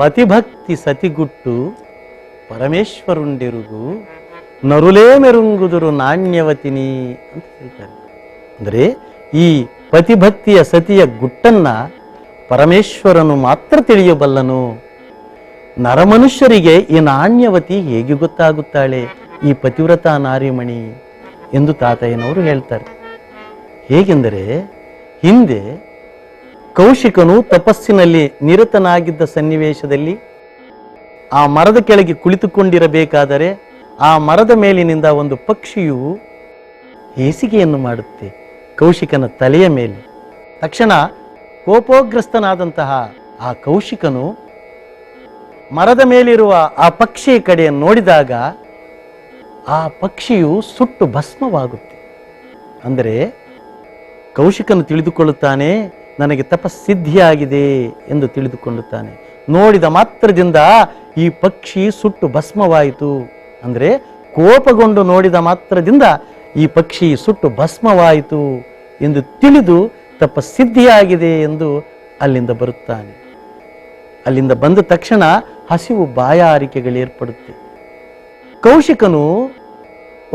ಪತಿಭಕ್ತಿ ಸತಿಗುಟ್ಟು ಪರಮೇಶ್ವರುಂಡಿರುಗು, ನರುಲೇ ಮೆರುಂಗುದುರು ನಾಣ್ಯವತಿನಿ ಅಂತ ಹೇಳ್ತಾರೆ. ಅಂದರೆ ಈ ಪತಿಭಕ್ತಿಯ ಸತಿಯ ಗುಟ್ಟನ್ನ ಪರಮೇಶ್ವರನು ಮಾತ್ರ ತಿಳಿಯಬಲ್ಲನು. ನರಮನುಷ್ಯರಿಗೆ ಈ ನಾಣ್ಯವತಿ ಹೇಗೆ ಗೊತ್ತಾಗುತ್ತಾಳೆ? ಈ ಪತಿವ್ರತ ನಾರಿಮಣಿ ಎಂದು ತಾತಯ್ಯನವರು ಹೇಳ್ತಾರೆ. ಹೇಗೆಂದರೆ ಹಿಂದೆ ಕೌಶಿಕನು ತಪಸ್ಸಿನಲ್ಲಿ ನಿರತನಾಗಿದ್ದ ಸನ್ನಿವೇಶದಲ್ಲಿ ಆ ಮರದ ಕೆಳಗೆ ಕುಳಿತುಕೊಂಡಿರಬೇಕಾದರೆ ಆ ಮರದ ಮೇಲಿನಿಂದ ಒಂದು ಪಕ್ಷಿಯು ಹೇಸಿಗೆಯನ್ನು ಮಾಡುತ್ತೆ ಕೌಶಿಕನ ತಲೆಯ ಮೇಲೆ. ತಕ್ಷಣ ಕೋಪೋಗ್ರಸ್ತನಾದಂತಹ ಆ ಕೌಶಿಕನು ಮರದ ಮೇಲಿರುವ ಆ ಪಕ್ಷಿಯ ಕಡೆ ನೋಡಿದಾಗ ಆ ಪಕ್ಷಿಯು ಸುಟ್ಟು ಭಸ್ಮವಾಗುತ್ತೆ. ಅಂದರೆ ಕೌಶಿಕನು ತಿಳಿದುಕೊಳ್ಳುತ್ತಾನೆ ನನಗೆ ತಪಸ್ಸಿದ್ಧಿಯಾಗಿದೆ ಎಂದು ತಿಳಿದುಕೊಳ್ಳುತ್ತಾನೆ. ನೋಡಿದ ಮಾತ್ರದಿಂದ ಈ ಪಕ್ಷಿ ಸುಟ್ಟು ಭಸ್ಮವಾಯಿತು. ಅಂದರೆ ಕೋಪಗೊಂಡು ನೋಡಿದ ಮಾತ್ರದಿಂದ ಈ ಪಕ್ಷಿ ಸುಟ್ಟು ಭಸ್ಮವಾಯಿತು ಎಂದು ತಿಳಿದು ತಪಸ್ಸಿದ್ಧಿಯಾಗಿದೆ ಎಂದು ಅಲ್ಲಿಂದ ಬರುತ್ತಾನೆ. ಅಲ್ಲಿಂದ ಬಂದ ತಕ್ಷಣ ಹಸಿವು ಬಾಯಾರಿಕೆಗಳು ಏರ್ಪಡುತ್ತೆ ಕೌಶಿಕನು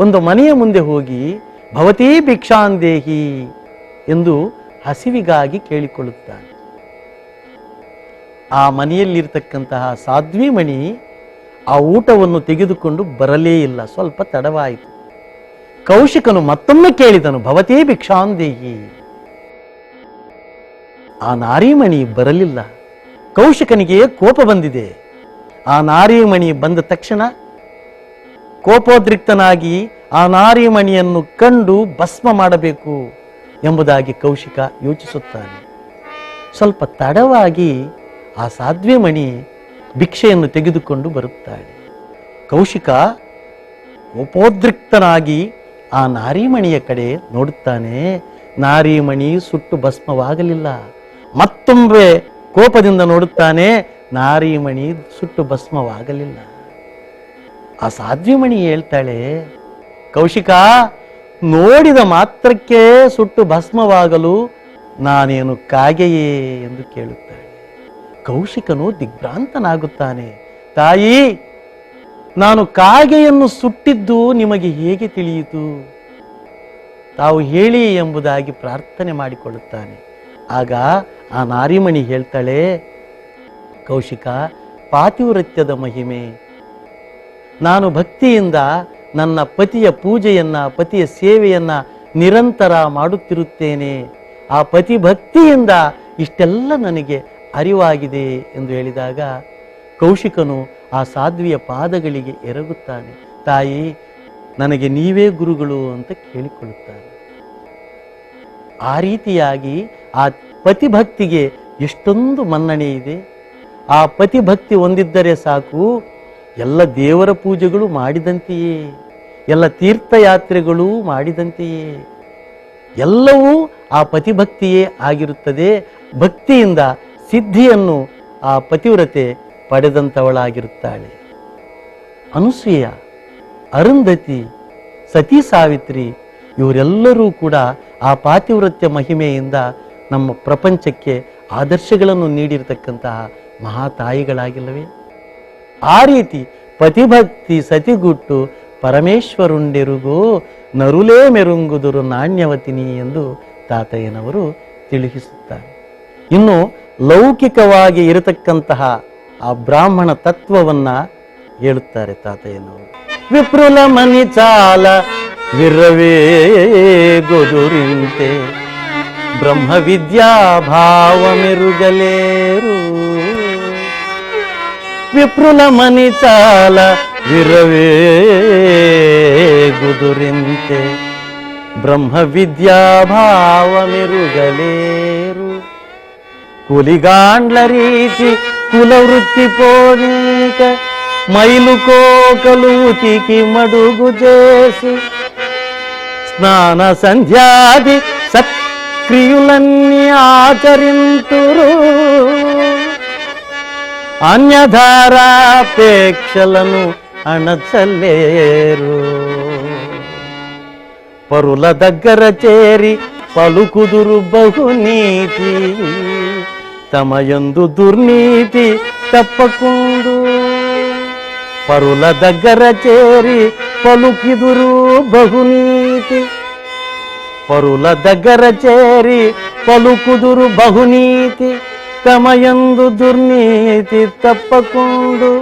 ಒಂದು ಮನೆಯ ಮುಂದೆ ಹೋಗಿ, ಭವತೀ ಭಿಕ್ಷಾಂದೇಹಿ ಎಂದು ಹಸಿವಿಗಾಗಿ ಕೇಳಿಕೊಳ್ಳುತ್ತಾನೆ. ಆ ಮನೆಯಲ್ಲಿರ್ತಕ್ಕಂತಹ ಸಾಧ್ವಿಮಣಿ ಆ ಊಟವನ್ನು ತೆಗೆದುಕೊಂಡು ಬರಲೇ ಇಲ್ಲ. ಸ್ವಲ್ಪ ತಡವಾಯಿತು. ಕೌಶಿಕನು ಮತ್ತೊಮ್ಮೆ ಕೇಳಿದನು, ಭವತೇ ಭಿಕ್ಷಾಂದೇಹಿ. ಆ ನಾರಿಮಣಿ ಬರಲಿಲ್ಲ. ಕೌಶಿಕನಿಗೆ ಕೋಪ ಬಂದಿದೆ. ಆ ನಾರಿಮಣಿ ಬಂದ ತಕ್ಷಣ ಕೋಪೋದ್ರಿಕ್ತನಾಗಿ ಆ ನಾರಿಮಣಿಯನ್ನು ಕಂಡು ಭಸ್ಮ ಮಾಡಬೇಕು. ಎಂಬುದಾಗಿ ಕೌಶಿಕ ಯೋಚಿಸುತ್ತಾನೆ. ಸ್ವಲ್ಪ ತಡವಾಗಿ ಆ ಸಾಧ್ವಿಮಣಿ ಭಿಕ್ಷೆಯನ್ನು ತೆಗೆದುಕೊಂಡು ಬರುತ್ತಾಳೆ. ಕೌಶಿಕ ಉಪೋದ್ರಿಕ್ತನಾಗಿ ಆ ನಾರಿಮಣಿಯ ಕಡೆ ನೋಡುತ್ತಾನೆ. ನಾರಿಮಣಿ ಸುಟ್ಟು ಭಸ್ಮವಾಗಲಿಲ್ಲ. ಮತ್ತೊಮ್ಮೆ ಕೋಪದಿಂದ ನೋಡುತ್ತಾನೆ. ನಾರಿಮಣಿ ಸುಟ್ಟು ಭಸ್ಮವಾಗಲಿಲ್ಲ. ಆ ಸಾಧ್ವಿಮಣಿ ಹೇಳ್ತಾಳೆ, ಕೌಶಿಕ ನೋಡಿದ ಮಾತ್ರಕ್ಕೆ ಸುಟ್ಟು ಭಸ್ಮವಾಗಲು ನಾನೇನು ಕಾಗೆಯೇ ಎಂದು ಕೇಳುತ್ತಾಳೆ. ಕೌಶಿಕನು ದಿಗ್ಭ್ರಾಂತನಾಗುತ್ತಾನೆ. ತಾಯಿ, ನಾನು ಕಾಗೆಯನ್ನು ಸುಟ್ಟಿದ್ದು ನಿಮಗೆ ಹೇಗೆ ತಿಳಿಯಿತು? ತಾವು ಹೇಳಿ ಎಂಬುದಾಗಿ ಪ್ರಾರ್ಥನೆ ಮಾಡಿಕೊಳ್ಳುತ್ತಾನೆ. ಆಗ ಆ ನಾರಿಮಣಿ ಹೇಳ್ತಾಳೆ, ಕೌಶಿಕ, ಪಾತಿವ್ರತ್ಯದ ಮಹಿಮೆ. ನಾನು ಭಕ್ತಿಯಿಂದ ನನ್ನ ಪತಿಯ ಪೂಜೆಯನ್ನ, ಪತಿಯ ಸೇವೆಯನ್ನ ನಿರಂತರ ಮಾಡುತ್ತಿರುತ್ತೇನೆ. ಆ ಪತಿ ಭಕ್ತಿಯಿಂದ ಇಷ್ಟೆಲ್ಲ ನನಗೆ ಅರಿವಾಗಿದೆ ಎಂದು ಹೇಳಿದಾಗ ಕೌಶಿಕನು ಆ ಸಾಧ್ವಿಯ ಪಾದಗಳಿಗೆ ಎರಗುತ್ತಾನೆ. ತಾಯಿ, ನನಗೆ ನೀವೇ ಗುರುಗಳು ಅಂತ ಕೇಳಿಕೊಳ್ಳುತ್ತಾನೆ. ಆ ರೀತಿಯಾಗಿ ಆ ಪತಿಭಕ್ತಿಗೆ ಎಷ್ಟೊಂದು ಮನ್ನಣೆ ಇದೆ. ಆ ಪತಿಭಕ್ತಿ ಹೊಂದಿದ್ದರೆ ಸಾಕು, ಎಲ್ಲ ದೇವರ ಪೂಜೆಗಳು ಮಾಡಿದಂತೆಯೇ. ಎಲ್ಲ ತೀರ್ಥಯಾತ್ರೆಗಳು ಮಾಡಿದಂತೆಯೇ. ಎಲ್ಲವೂ ಆ ಪತಿಭಕ್ತಿಯೇ ಆಗಿರುತ್ತದೆ. ಭಕ್ತಿಯಿಂದ ಸಿದ್ಧಿಯನ್ನು ಆ ಪತಿವ್ರತೆ ಪಡೆದಂಥವಳಾಗಿರುತ್ತಾಳೆ. ಅನುಸೂಯ, ಅರುಂಧತಿ, ಸತಿ ಸಾವಿತ್ರಿ ಇವರೆಲ್ಲರೂ ಕೂಡ ಆ ಪಾತಿವ್ರತ್ಯ ಮಹಿಮೆಯಿಂದ ನಮ್ಮ ಪ್ರಪಂಚಕ್ಕೆ ಆದರ್ಶಗಳನ್ನು ನೀಡಿರತಕ್ಕಂತಹ ಮಹಾತಾಯಿಗಳಾಗಿಲ್ಲವೇ? ಆ ರೀತಿ ಪತಿಭಕ್ತಿ ಸತಿಗುಟ್ಟು ಪರಮೇಶ್ವರುಂಡೆರುಗೋ ನರುಲೇ ಮೆರುಂಗುದುರು ನಾಣ್ಯವತಿನಿ ಎಂದು ತಾತಯ್ಯನವರು ತಿಳಿಸುತ್ತಾರೆ. ಇನ್ನು ಲೌಕಿಕವಾಗಿ ಇರತಕ್ಕಂತಹ ಆ ಬ್ರಾಹ್ಮಣ ತತ್ವವನ್ನ ಹೇಳುತ್ತಾರೆ ತಾತಯ್ಯನವರು. ವಿಪ್ರುಲ ಮನಿ ಚಾಲ ವಿರವೇ ಗೊದುರಿಂತೆ ಬ್ರಹ್ಮ ವಿದ್ಯಾ ಭಾವ ಮೆರುಗಲೇರು ವಿಪ್ರುಲ ಮನಿ ಚಾಲ విరవేగుదురింతే బ్రహ్మ విద్యాభావమిరుగలేరు కులిగాండ్ల రీతి కులవృత్తి పోనీక మైలుకోకలు ఉతికి మడుగు చేసి స్నాన సంధ్యాది సత్క్రియులన్నీ ఆచరింతురు. అన్యధారాపేక్షలను అణచలేరు. పరుల దగ్గర చేరి పలుకుదురు బహునీతి తమయందు దుర్నీతి తప్పకుండు. పరుల దగ్గర చేరి పలుకిదురు బహునీతి పరుల దగ్గర చేరి పలుకుదురు బహునీతి తమయందు దుర్నీతి తప్పకుండు.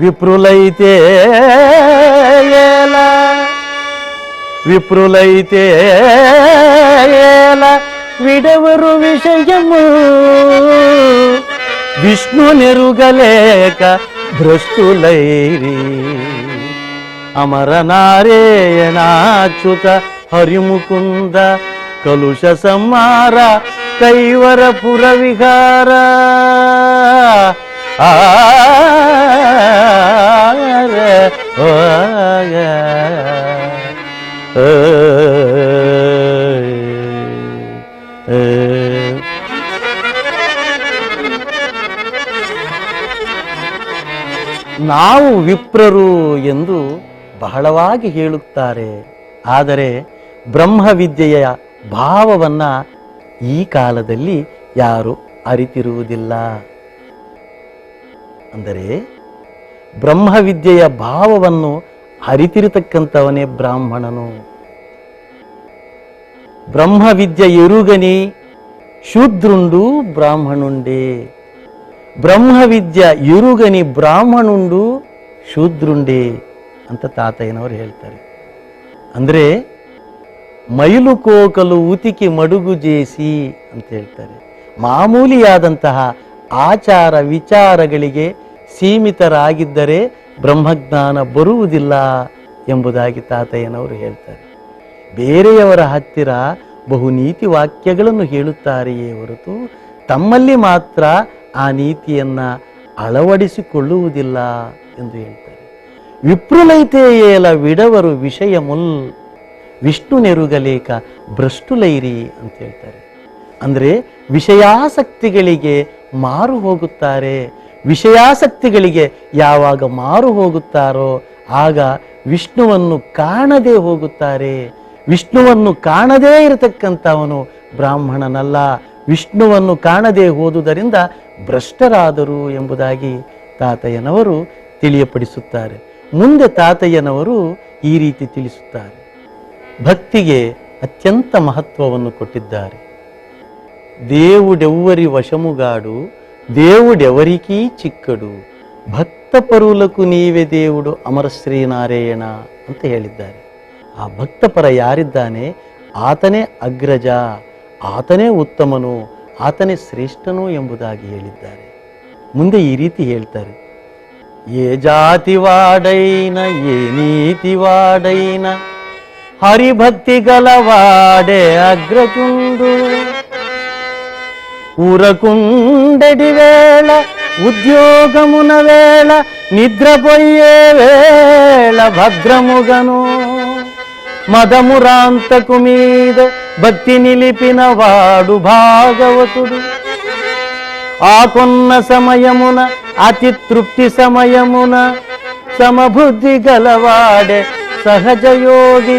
విప్రులైతే ఏలా విప్రులైతే ఏలా విడవరు విషయము. విష్ణు నెరుగలేక భ్రష్టులైరి. అమర నారేయణాచ్యుత హరిముకుంద కలుష సంహార కైవరపుర విహార. ఆ ನಾವು ವಿಪ್ರರು ಎಂದು ಬಹಳವಾಗಿ ಹೇಳುತ್ತಾರೆ. ಆದರೆ ಬ್ರಹ್ಮವಿದ್ಯೆಯ ಭಾವವನ್ನ ಈ ಕಾಲದಲ್ಲಿ ಯಾರು ಅರಿತಿರುವುದಿಲ್ಲ. ಅಂದರೆ ಬ್ರಹ್ಮವಿದ್ಯೆಯ ಭಾವವನ್ನು ಅರಿತಿರತಕ್ಕಂಥವನೇ ಬ್ರಾಹ್ಮಣನು. ಬ್ರಹ್ಮವಿದ್ಯೆ ಎರುಗನಿ ಶೂದ್ರುಂಡು ಬ್ರಾಹ್ಮಣುಂಡೇ. ಬ್ರಹ್ಮವಿದ್ಯ ಎರುಗನಿ ಬ್ರಾಹ್ಮಣುಂಡು ಶೂದ್ರುಂಡೆ ಅಂತ ತಾತಯ್ಯನವರು ಹೇಳ್ತಾರೆ. ಅಂದರೆ ಮೈಲು ಕೋಕಲು ಉತಿಕಿ ಮಡುಗು ಜೇಸಿ ಅಂತ ಹೇಳ್ತಾರೆ. ಮಾಮೂಲಿಯಾದಂತಹ ಆಚಾರ ವಿಚಾರಗಳಿಗೆ ಸೀಮಿತರಾಗಿದ್ದರೆ ಬ್ರಹ್ಮಜ್ಞಾನ ಬರುವುದಿಲ್ಲ ಎಂಬುದಾಗಿ ತಾತಯ್ಯನವರು ಹೇಳ್ತಾರೆ. ಬೇರೆಯವರ ಹತ್ತಿರ ಬಹು ನೀತಿ ವಾಕ್ಯಗಳನ್ನು ಹೇಳುತ್ತಾರೆಯೇ ಹೊರತು ತಮ್ಮಲ್ಲಿ ಮಾತ್ರ ಆ ನೀತಿಯನ್ನ ಅಳವಡಿಸಿಕೊಳ್ಳುವುದಿಲ್ಲ ಎಂದು ಹೇಳ್ತಾರೆ. ವಿಪ್ರುಲೈತೆಯೇಲ ವಿಡವರು ವಿಷಯ ಮುಲ್ ವಿಷ್ಣು ನೆರುಗಲೇಖ ಭ್ರಷ್ಟುಲೈರಿ ಅಂತ ಹೇಳ್ತಾರೆ. ಅಂದರೆ ವಿಷಯಾಸಕ್ತಿಗಳಿಗೆ ಮಾರು ಹೋಗುತ್ತಾರೆ ವಿಷಯಾಸಕ್ತಿಗಳಿಗೆ ಯಾವಾಗ ಮಾರು ಹೋಗುತ್ತಾರೋ ಆಗ ವಿಷ್ಣುವನ್ನು ಕಾಣದೆ ಹೋಗುತ್ತಾರೆ ವಿಷ್ಣುವನ್ನು ಕಾಣದೇ ಇರತಕ್ಕಂಥವನು ಬ್ರಾಹ್ಮಣನಲ್ಲ ವಿಷ್ಣುವನ್ನು ಕಾಣದೆ ಹೋದುದರಿಂದ ಭ್ರಷ್ಟರಾದರು ಎಂಬುದಾಗಿ ತಾತಯ್ಯನವರು ತಿಳಿಯಪಡಿಸುತ್ತಾರೆ ಮುಂದೆ ತಾತಯ್ಯನವರು ಈ ರೀತಿ ತಿಳಿಸುತ್ತಾರೆ ಭಕ್ತಿಗೆ ಅತ್ಯಂತ ಮಹತ್ವವನ್ನು ಕೊಟ್ಟಿದ್ದಾರೆ దేవుడెవ్వరి వశముగాడు దేవుడెవరికీ ಚಿಕ್ಕಡು ಭಕ್ತ ಪರುలకు ನೀವೇ దేవుడు ಅಮರ ಶ್ರೀನಾರಾಯಣ ಅಂತ ಹೇಳಿದ್ದಾರೆ. ಆ ಭಕ್ತಪರ ಯಾರಿದ್ದಾನೆ? ಆತನೇ ಅಗ್ರಜ, ಆತನೇ ಉತ್ತಮನು, ಆತನೇ ಶ್ರೇಷ್ಠನು ಎಂಬುದಾಗಿ ಹೇಳಿದ್ದಾರೆ. ಮುಂದೆ ಈ ರೀತಿ ಹೇಳ್ತಾರೆ. ಏ ಜಾತಿವಾಡೈನ ಏ ನೀತಿವಾಡೈನ ಹರಿಭಕ್ತಿ ಗಲವಾಡೆ ಅಗ್ರಜುಂಡು గలవాడే ఊరకుండెడి వేళ ఉద్యోగమున వేళ నిద్రపోయే వేళ భద్రముగను. మదమురాంతకు మీద భక్తి నిలిపిన వాడు భాగవతుడు. ఆకున్న సమయమున అతి తృప్తి సమయమున సమబుద్ధి గలవాడే సహజయోగి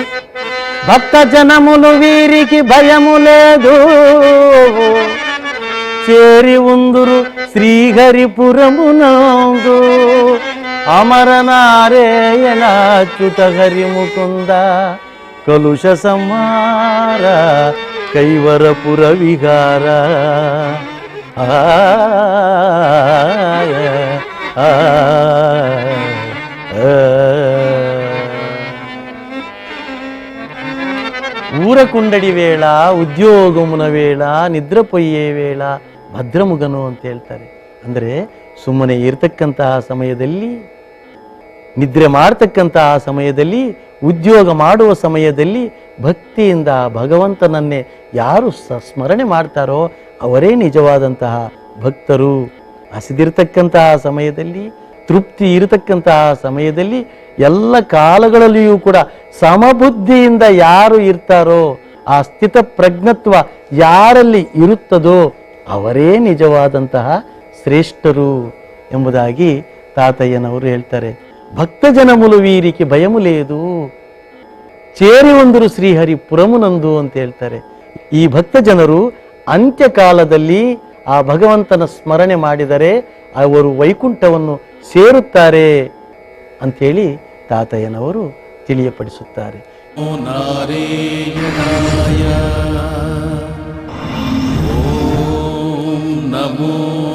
భక్త జనములు వీరికి భయము లేదు. చేరి ఉందురు శ్రీహరిపురమునందు. అమరనారేయణాచ్యుత హరిముకుంద. కలుష సంహార కైవరపుర విహార. ఊరకుండడి వేళ ఉద్యోగమున వేళ నిద్రపోయే వేళ ಭದ್ರಮುಗನು ಅಂತ ಹೇಳ್ತಾರೆ. ಅಂದರೆ ಸುಮ್ಮನೆ ಇರತಕ್ಕಂತಹ ಸಮಯದಲ್ಲಿ, ನಿದ್ರೆ ಮಾಡ್ತಕ್ಕಂತಹ ಸಮಯದಲ್ಲಿ, ಉದ್ಯೋಗ ಮಾಡುವ ಸಮಯದಲ್ಲಿ ಭಕ್ತಿಯಿಂದ ಭಗವಂತನನ್ನೇ ಯಾರು ಸ್ಮರಣೆ ಮಾಡ್ತಾರೋ ಅವರೇ ನಿಜವಾದಂತಹ ಭಕ್ತರು. ಹಸಿದಿರ್ತಕ್ಕಂತಹ ಸಮಯದಲ್ಲಿ, ತೃಪ್ತಿ ಇರತಕ್ಕಂತಹ ಸಮಯದಲ್ಲಿ ಎಲ್ಲ ಕಾಲಗಳಲ್ಲಿಯೂ ಕೂಡ ಸಮಬುದ್ಧಿಯಿಂದ ಯಾರು ಇರ್ತಾರೋ, ಆ ಸ್ಥಿತ ಪ್ರಜ್ಞತ್ವ ಯಾರಲ್ಲಿ ಇರುತ್ತದೋ ಅವರೇ ನಿಜವಾದಂತಹ ಶ್ರೇಷ್ಠರು ಎಂಬುದಾಗಿ ತಾತಯ್ಯನವರು ಹೇಳ್ತಾರೆ. ಭಕ್ತ ಜನಮುಲು ವೀರಿಕೆ ಭಯಮುಲೇದು. ಚೇರಿ ಒಂದರು ಶ್ರೀಹರಿ ಪುರಮುನಂದು ಅಂತ ಹೇಳ್ತಾರೆ. ಈ ಭಕ್ತ ಜನರು ಅಂತ್ಯಕಾಲದಲ್ಲಿ ಆ ಭಗವಂತನ ಸ್ಮರಣೆ ಮಾಡಿದರೆ ಅವರು ವೈಕುಂಠವನ್ನು ಸೇರುತ್ತಾರೆ ಅಂಥೇಳಿ ತಾತಯ್ಯನವರು ತಿಳಿಯಪಡಿಸುತ್ತಾರೆ. 路。